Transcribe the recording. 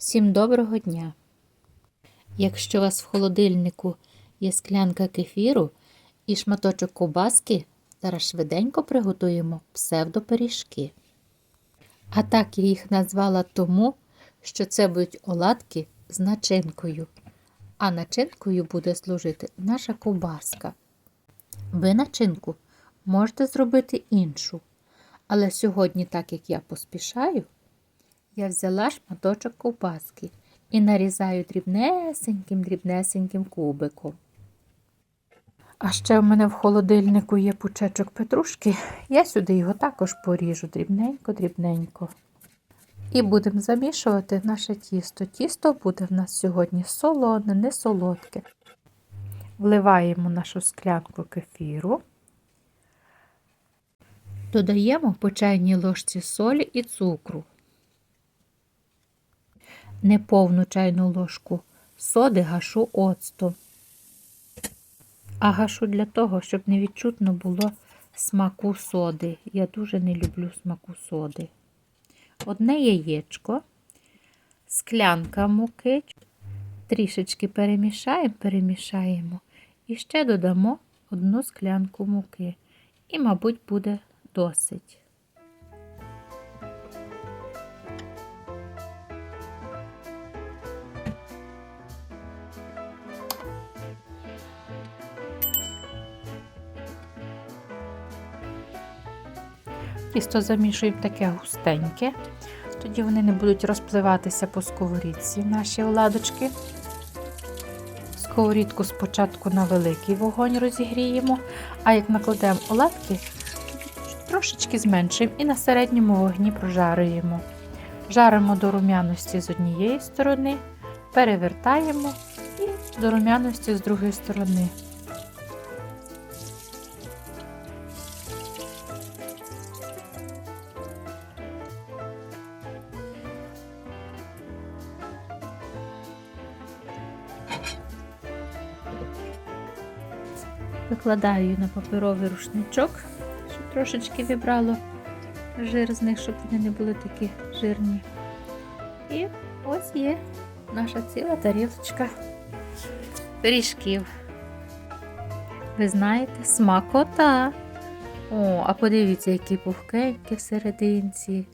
Всім доброго дня! Якщо у вас в холодильнику є склянка кефіру і шматочок ковбаски, зараз швиденько приготуємо псевдопиріжки. А так я їх назвала тому, що це будуть оладки з начинкою. А начинкою буде служити наша ковбаска. Ви начинку можете зробити іншу. Але сьогодні, так як я поспішаю, я взяла шматочок ковбаски і нарізаю дрібнесеньким дрібнесеньким кубиком. А ще в мене в холодильнику є пучечок петрушки, я сюди його також поріжу дрібненько-дрібненько. І будемо замішувати наше тісто. Тісто буде в нас сьогодні солоне, не солодке. Вливаємо нашу склянку кефіру. Додаємо по чайній ложці солі і цукру. Неповну чайну ложку соди гашу оцту. А гашу для того, щоб не відчутно було смаку соди. Я дуже не люблю смаку соди. Одне яєчко, склянка муки, трішечки перемішаємо, перемішаємо і ще додамо одну склянку муки. І, мабуть, буде досить. Тісто замішуємо таке густеньке, тоді вони не будуть розпливатися по сковорідці, наші оладочки. Сковорідку спочатку на великий вогонь розігріємо, а як накладемо оладки, трошечки зменшуємо і на середньому вогні прожарюємо. Жаримо до рум'яності з однієї сторони, перевертаємо і до рум'яності з другої сторони. Викладаю на паперовий рушничок, щоб трошечки вибрало жир з них, щоб вони не були такі жирні. І ось є наша ціла тарілочка пиріжків. Ви знаєте, смакота. О, а подивіться, які пухкенькі в серединці.